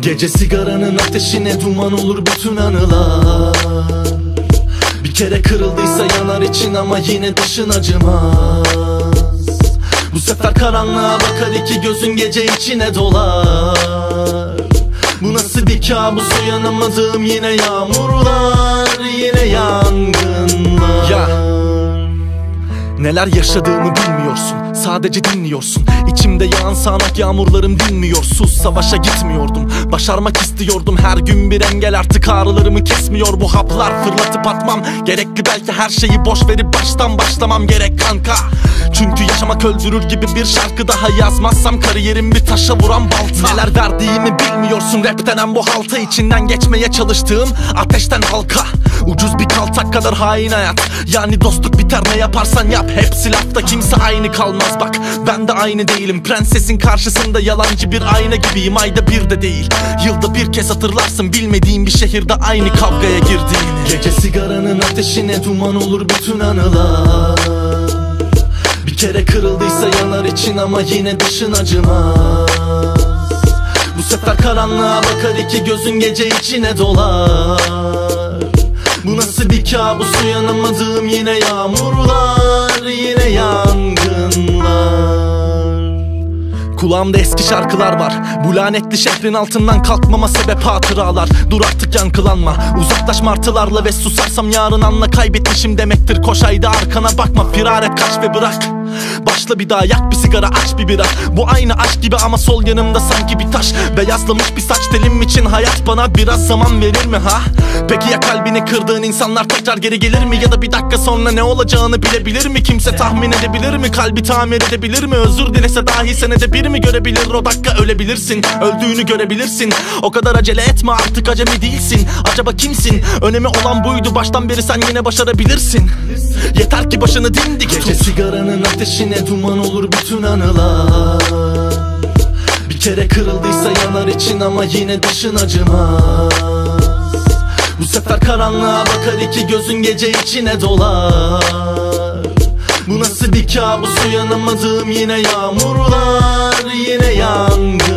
Gece sigaranın ateşine duman olur bütün anılar. Bir kere kırıldıysa yanar için ama yine dışın acımaz. Bu sefer karanlığa bakar iki gözün gece içine dolar. Bu nasıl bir kabus uyanamadığım yine yağmurlar Yine yangınlar. Ya. Neler yaşadığımı bilmiyorsun Sadece dinliyorsun. İçimde yağan sağanak yağmurlarım dinmiyor. Sus savaşa gitmiyordum. Başarmak istiyordum. Her gün bir engel Artık ağrılarımı kesmiyor. Bu haplar Fırlatıp atmam. Gerekli belki her şeyi boş verip Baştan başlamam gerek kanka. Çünkü yaşamak öldürür gibi bir şarkı daha yazmazsam Kariyerim bir taşa vuran balta. Neler verdiğimi bilmiyorsun. Rap denen bu halta içinden geçmeye çalıştığım ateşten halka. Ucuz bir kaltak kadar hain hayat. Yani dostluk biter ne yaparsan yap. Hepsi lafta kimse aynı kalmaz bak. Ben de aynı değilim. Prensesin karşısında yalancı bir ayna gibiyim. Ayda bir de değil. Yılda bir kez hatırlarsın. Bilmediğin bir şehirde aynı kavgaya girdiğini. Gece sigaranın ateşine duman olur bütün anılar. Bir kere kırıldıysa yanar için ama yine dışın acımaz. Bu sefer karanlığa bakar iki gözün gece içine dolar. Bu nasıl bir kabus? Uyanamadığım yine yağmurlar Yine yangınlar Kulağımda eski şarkılar var. Bu lanetli şehrin altından kalkmama sebep hatıralar. Dur artık yankılanma. Uzaklaş martılarla ve susarsam yarın anla kaybetmişim demektir. Koş haydi arkana bakma. Firar et kaç ve bırak Başla bir daha yak bir sigara aç bir bira Bu aynı aşk gibi ama sol yanımda sanki bir taş Beyazlamış bir saç telim için hayat bana biraz zaman verir mi ha? Peki ya kalbini kırdığın insanlar tekrar geri gelir mi? Ya da bir dakika sonra ne olacağını bilebilir mi? Kimse tahmin edebilir mi? Kalbi tamir edebilir mi? Özür dilese dahi senede bir mi görebilir? O dakika ölebilirsin Öldüğünü görebilirsin O kadar acele etme artık acemi değilsin Acaba kimsin? Önemi olan buydu baştan beri sen yine başarabilirsin Yeter ki başını dimdik Gece tut sigaranın ateşine duman olur bütün anılar. Bir kere kırıldıysa yanar için ama yine dışın acımaz. Bu sefer karanlığa bakar iki gözün gece içine dolar. Bu nasıl bir kabus uyanamadığım yine yağmurlar Yine yangın